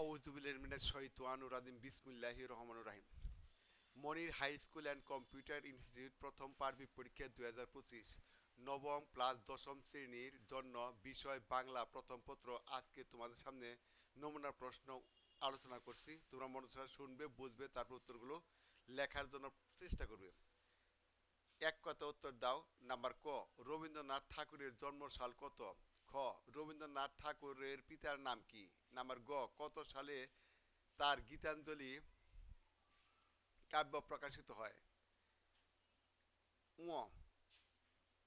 আউজুবিল্লাহিমিনাশ শৈতানির রাজিম। বিসমিল্লাহির রহমানির রহিম। Monir high school and computer institute প্রথম পার্বিক পরীক্ষা হাজার পঁচিশ। নবম প্লাস দশম শ্রেণির জন্য বিষয় বাংলা প্রথম পত্র আজকে তোমাদের সামনে নমুনা প্রশ্ন আলোচনা করছি। তোমরা মনোযোগ শুনবে, বুঝবে, তারপর উত্তরগুলো লেখার জন্য চেষ্টা করবে। এক কথা উত্তর দাও। নাম্বার ক, রবীন্দ্রনাথ ঠাকুরের জন্মসাল কত? খ, রবীন্দ্রনাথ ঠাকুরের পিতার নাম কি? নাম্বার গ, কত সালে তার গীতাঞ্জলি কাব্য প্রকাশিত হয়? উ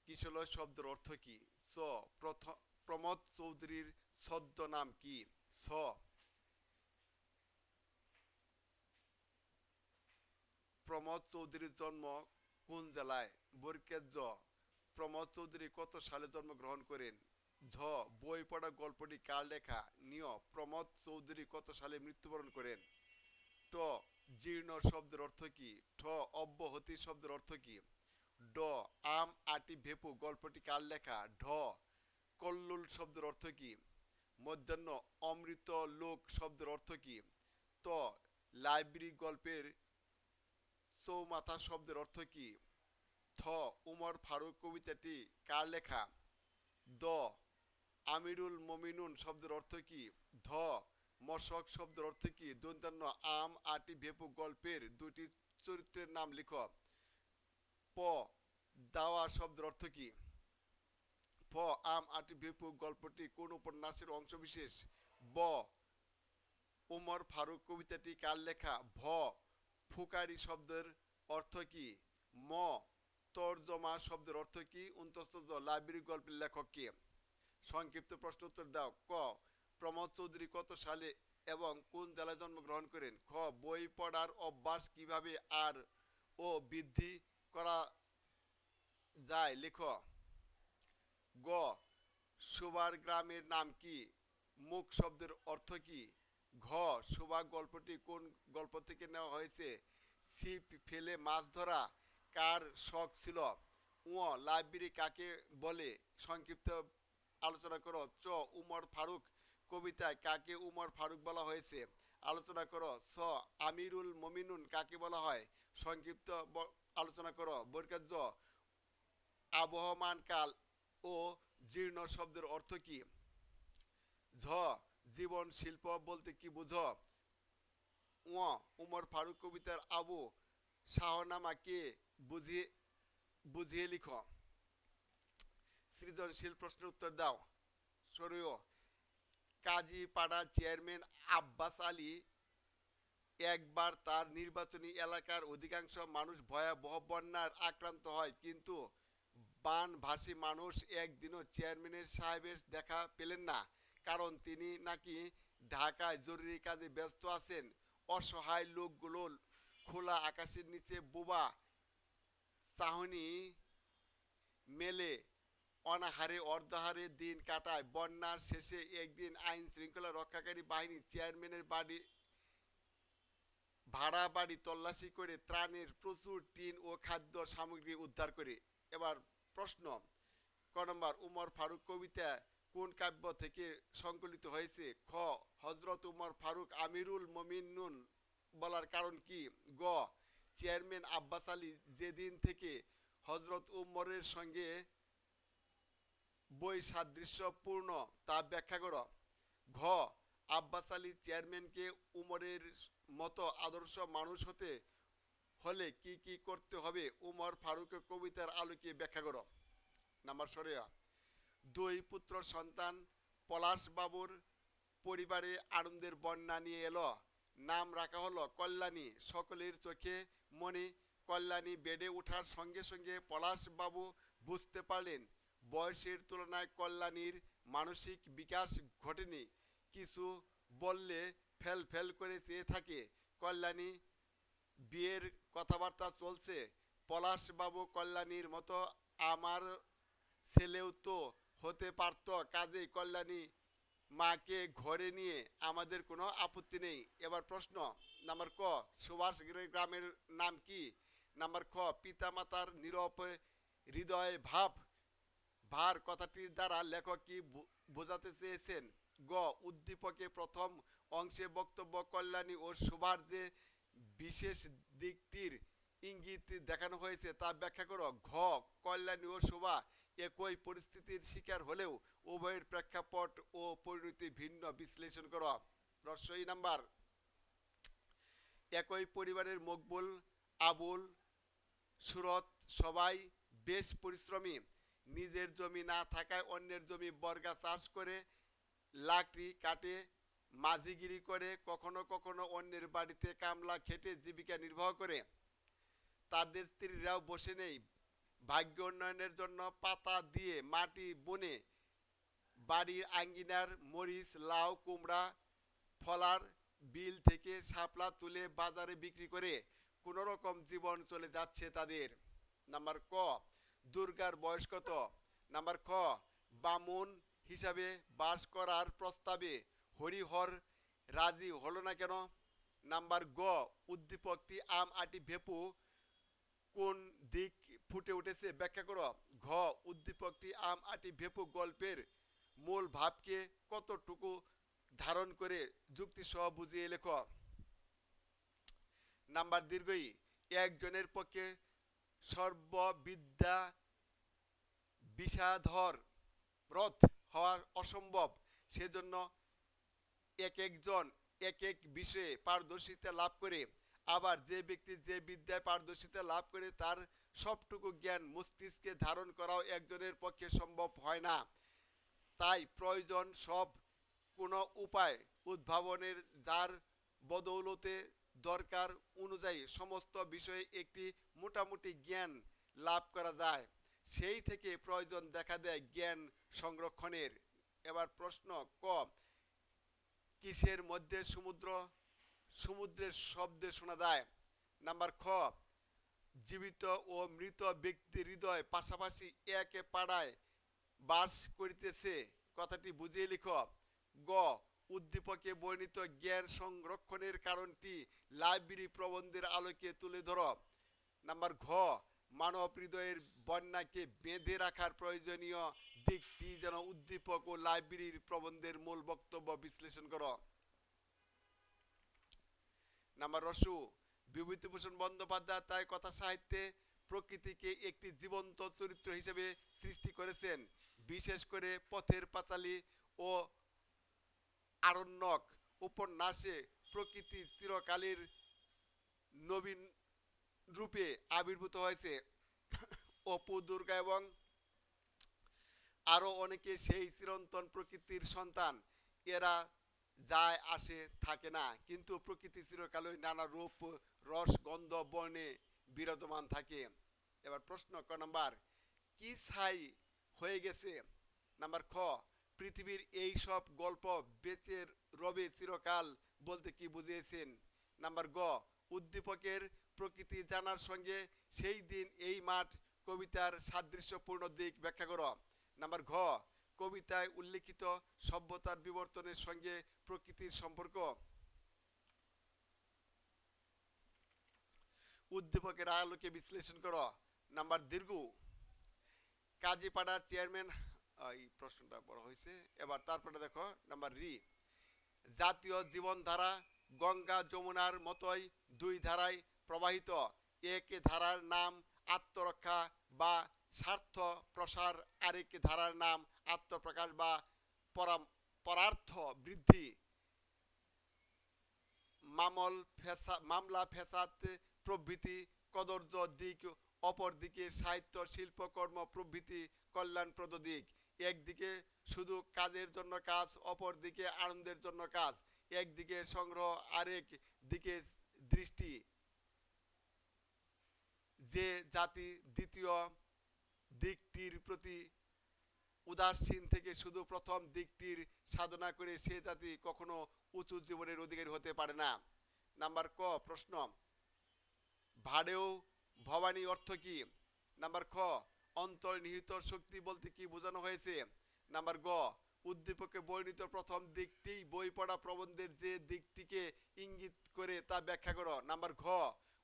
কিশলয় শব্দের অর্থ কি? স প্রথম প্রমোদ চৌধুরীর ছদ্ম নাম কি? স প্রমোদ চৌধুরীর জন্ম কোন জেলায়? বরকেত জ, প্রমোদ চৌধুরী কত সালে জন্মগ্রহণ করেন? ঝ, বই পড়া গল্পটি কার লেখা? নিয়, প্রমোদ চৌধুরী কত সালে মৃত্যুবরণ করেন? ট, জীর্ণ শব্দের অর্থ কি? ঠ, অব্যহতি শব্দের অর্থ কি? ড, আম, আটি, ভেপু, গল্পটি কার লেখা? ঢ, কল্লুল শব্দের অর্থ কি? মধ্যাহ্ন, অমৃত লোক শব্দের অর্থ কি? ত, লাইব্রেরি গল্পের চৌমাথা শব্দের অর্থ কি? থ, উমর ফারুক কবিতাটি কার লেখা? দ আমিরুল মমিনুন শব্দের অর্থ কি? ধ, মশক শব্দের অর্থ কি? দন্তান্ন আম, আটি, ভেপু, গল্পের দুটি চরিত্রের নাম লিখ। প, দাওয়া শব্দের অর্থ কি? প আম, আটি, ভেপু, গল্পটি কোন উপন্যাসের অংশবিশেষ? ব, উমর ফারুক কবিতাটি কার লেখা? ভ, ফুকারি শব্দের অর্থ কি? ম, তর্জমা শব্দের অর্থ কি? উন্তস্ত জ, লাইব্রেরি গল্পের লেখক কে? সংক্ষিপ্ত প্রশ্ন উত্তর দাও। ক, প্রমোদ চৌধুরী কত সালে এবং কোন জেলায় জন্মগ্রহণ করেন? খ, বই পড়ার অভ্যাস কীভাবে আর ও বৃদ্ধি করা যায়? লেখ। গ, সুবার গ্রামের নাম কি? মুখ শব্দের অর্থ কি? ঘ, সুবা গল্পটি কোন গল্প থেকে নেওয়া হয়েছে? ছিপ ফেলে মাছ ধরা কার শখ ছিল? উ লাইব্রেরি কাকে বলে? সংক্ষিপ্ত আলোচনা করো। চ, উমর ফারুক কবিতায় কাকে উমর ফারুক বলা হয়েছে? আলোচনা করো। স, আমিরুল মমিনুন কাকে বলা হয়? সংক্ষিপ্ত আলোচনা করো। জ, আবহমান কাল ও জীর্ণ শব্দের অর্থ কি? ঝ, জীবন শিল্প বলতে কি বুঝ? উমর ফারুক কবিতার আবু শাহনামা কে বুঝিয়ে বুঝিয়ে লিখ। সৃজনশীল প্রশ্নের উত্তর দাও। সরিও কাজী পাড়া চেয়ারম্যান আব্বাস আলী একবার তার নির্বাচনী এলাকার অধিকাংশ মানুষ ভয়াবহ বন্যার আক্রান্ত হয়, কিন্তু বান বানভাসী মানুষ একদিনও চেয়ারম্যানের সাহেবের দেখা পেলেন না, কারণ তিনি নাকি ঢাকায় জরুরি কাজে ব্যস্ত আছেন। অসহায় লোকগুলো খোলা আকাশের নিচে বোবা চাহনি মেলে অনাহারে, অর্ধাহারে দিন কাটায়। বন্যার শেষে একদিন আইন শৃঙ্খলা রক্ষাকারী বাহিনী চেয়ারম্যানের বাড়ি, ভাড়া বাড়ি তল্লাশি করে ত্রাণের প্রচুর টিন ও খাদ্য সামগ্রী উদ্ধার করে। এবার প্রশ্ন, ক নম্বর, উমর ফারুক কবিতা কোন কাব্য থেকে সংকলিত হয়েছে? খ হজরত উমর ফারুক আমিরুল মমিনুন বলার কারণ কি? গ, চেয়ারম্যান আব্বাস আলী যেদিন থেকে হজরত উমরের সঙ্গে বই সাদৃশ্যপূর্ণ তা ব্যাখ্যা করো। ঘ, আব্বাস আলী চেয়ারম্যানকে উমরের মতো আদর্শ মানুষ হতে হলে কি কি করতে হবে? উমর ফারুকের কবিতার আলোকে ব্যাখ্যা করো। নাম্বার সরিয়া। দুই পুত্র সন্তান পলাশ বাবুর পরিবারে আনন্দের বন্যা নিয়ে এলো। নাম রাখা হলো কল্যাণী। সকলের চোখে মনে কল্যাণী বেডে ওঠার সঙ্গে সঙ্গে পলাশ বাবু বুঝতে পারলেন বয়সের তুলনায় কল্যাণীর মানসিক বিকাশ ঘটেনি। কিছু বললে ফেল ফেল করে চেয়ে থাকে, কল্যাণী, বিয়ের কথাবার্তা চলছে। পলাশবাবু কল্যাণীর মতো আমার ছেলেও তো হতে পারত। কাজেই কল্যাণী মাকে ঘরে নিয়ে আমাদের কোনো আপত্তি নেই। এবার প্রশ্ন, নাম্বার ক সুভাষ গ্রামের নাম কি? নাম্বার খ, পিতামাতার নীরব হৃদয় ভাব ভার কথাটির দ্বারা লেখক কি বোঝাতে চেয়েছেন? গ, উদ্দীপকে প্রথম অংশে বক্তব্য কল্যাণী ও শোভার যে বিশেষ দিকটির ইঙ্গিত দেখানো হয়েছে তা ব্যাখ্যা করো। ঘ, কল্যাণী ও শোভা একই পরিস্থিতির শিকার হলেও উভয়ের প্রেক্ষাপট ও পরিণতি ভিন্ন। বিশ্লেষণ করো। রস্বই নাম্বার। একই পরিবারের মকবুল, আবুল, সুরত সবাই বেশ পরিশ্রমী। নিজের জমি না থাকায় অন্যের জমি বর্গা চাষ করে, লাকড়ি কাটে, মাঝিগিরি করে, কখনো কখনো অন্যের বাড়িতে কামলা খেটে জীবিকা নির্বাহ করে। তাদের স্ত্রীরাও বসে নেই। ভাগ্য উন্নয়নের জন্য পাতা দিয়ে মাটি বনে বাড়ির আঙ্গিনার মরিচ, লাউ, কুমড়া, ফলার বিল থেকে শাপলা তুলে বাজারে বিক্রি করে। কোনো রকম জীবন চলে যাচ্ছে তাদের। নাম্বার ক দুর্গার বয়স কত? নাম্বার খ, বামুন হিসাবে বাস করার প্রস্তাবে হরিহর রাজি হলো না কেন? নাম্বার গ, উদ্দীপকটি আম, আটি, ভেপু কোন দিক ফুটে উঠেছে? ব্যাখ্যা করো। ঘ, উদ্দীপকটি আম, আটি, ভেপু গল্পের মূল ভাবকে কতটুকু ধারণ করে যুক্তি সহ বুঝিয়ে লেখ। নাম্বার দীর্ঘই, একজনের পক্ষে সর্ববিদ্যা বিষাধর রথ হওয়া অসম্ভব। সেজন্য এক একজন, এক এক বিষয়ে পারদর্শিতা লাভ করে। আবার যে ব্যক্তি যে বিদ্যায় পারদর্শিতা লাভ করে, তার সবটুকু জ্ঞান মস্তিষ্কে ধারণ করাও একজনের পক্ষে সম্ভব হয় না। তাই প্রয়োজন সব। কোনো উপায় উদ্ভাবনের যার বদৌলতে দরকার অনুযায়ী সমস্ত বিষয়ে একটি মোটামুটি জ্ঞান লাভ করা যায়। সেই থেকে প্রয়োজন দেখা দেয় জ্ঞান সংরক্ষণের। এবার প্রশ্ন, ক, কিসের মধ্যে সমুদ্র? সমুদ্রের শব্দে শোনা যায়। নাম্বার খ, জীবিত ও মৃত ব্যক্তির হৃদয় পাশাপাশি একে পাড়ায় বাস করিতেছে। কথাটি বুঝিয়ে লিখ। গ, উদ্দীপকে বর্ণিত জ্ঞান সংরক্ষণের কারণটি লাইব্রেরি প্রবন্ধের আলোকে তুলে ধর। নাম্বার ঘ মানব হৃদয়ের বন্যাকে বেঁধে রাখার প্রয়োজনীয় দিকটি যেন উদ্দীপক ও লাইব্রেরির প্রবন্ধের মূল বক্তব্য বিশ্লেষণ করো। নাম্বার রসু, বিভূতিভূষণ বন্দ্যোপাধ্যায় তাই কথা সাহিত্যে প্রকৃতিকে একটি জীবন্ত চরিত্র হিসেবে সৃষ্টি করেছেন, বিশেষ করে পথের পাঁচালী ও আরণ্যক উপন্যাসে প্রকৃতি চিরকালের নবীন রূপে আবির্ভূত হয়েছে। অপু দুর্গা এবং আরও অনেকে সেই চিরন্তন প্রকৃতির সন্তান। এরা যায়, আসে, থাকে না। কিন্তু প্রকৃতি চিরকালই নানা রূপ, রস, গন্ধ, বর্ণে বিরাজমান থাকে। এবার প্রশ্ন ক নাম্বার, কি ছাই হয়ে গেছে? নাম্বার খ, পৃথিবীর এই সব গল্প বেঁচে রবে চিরকাল বলতে কি বুঝিয়েছেন? নাম্বার গ, উদ্দীপকের প্রকৃতি জানার সঙ্গে সেই দিন এই মাঠ কবিতার সাদৃশ্যপূর্ণ দিক ব্যাখ্যা কর। নাম্বার ঘ, কবিতায় উল্লেখিত সভ্যতার বিবর্তনের সঙ্গে প্রকৃতির সম্পর্ক। উদ্দীপকের আলোকে বিশ্লেষণ করো। নাম্বার দীর্ঘ কাজীপাড়ার চেয়ারম্যান এই প্রশ্নটা বড় হয়েছে। এবার তারপরে দেখো, নাম্বার রি, জাতীয় জীবনধারা গঙ্গা যমুনার মতোই দুই ধারায় প্রবাহিত। এক ধারার নাম আত্মরক্ষা বা স্বার্থ প্রসার আরেক ধারার নাম আত্মপ্রকাশ বা পরার্থ বৃদ্ধি। মামল ফেসা, মামলা ফেসাদ প্রভৃতি কদর্য দিক অপরদিকে সাহিত্য শিল্পকর্ম প্রভৃতি কল্যাণপ্রদ দিক। একদিকে শুধু কাজের জন্য কাজ অপরদিকে আনন্দের জন্য কাজ। একদিকে সংগ্রহ, আরেক দিকে দৃষ্টি। যে জাতি দ্বিতীয় দিকটির প্রতি উদাসীন থেকে শুধু প্রথম দিকটির সাধনা করে সে জাতি কখনো উঁচু জীবনের অধিকারী হতে পারে না। নাম্বার ক, প্রশ্ন ভাড়েও ভবানী অর্থ কি? নাম্বার খ, অন্তর্নিহিত শক্তি বলতে কি বোঝানো হয়েছে? নাম্বার গ, উদ্দীপকে বর্ণিত প্রথম দিকটি বই পড়া প্রবন্ধের যে দিকটিকে ইঙ্গিত করে তা ব্যাখ্যা করো। নাম্বার ঘ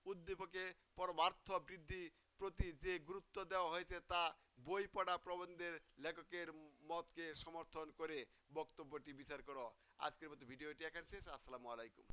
উদ্দীপকে পরমার্থ বৃদ্ধি প্রতি যে গুরুত্ব দেওয়া হয়েছে তা বই পড়া প্রবন্ধের লেখকের মতকে সমর্থন করে বক্তব্যটি বিচার করো। আজকের মতো ভিডিওটি এখানে শেষ। আসসালামু আলাইকুম।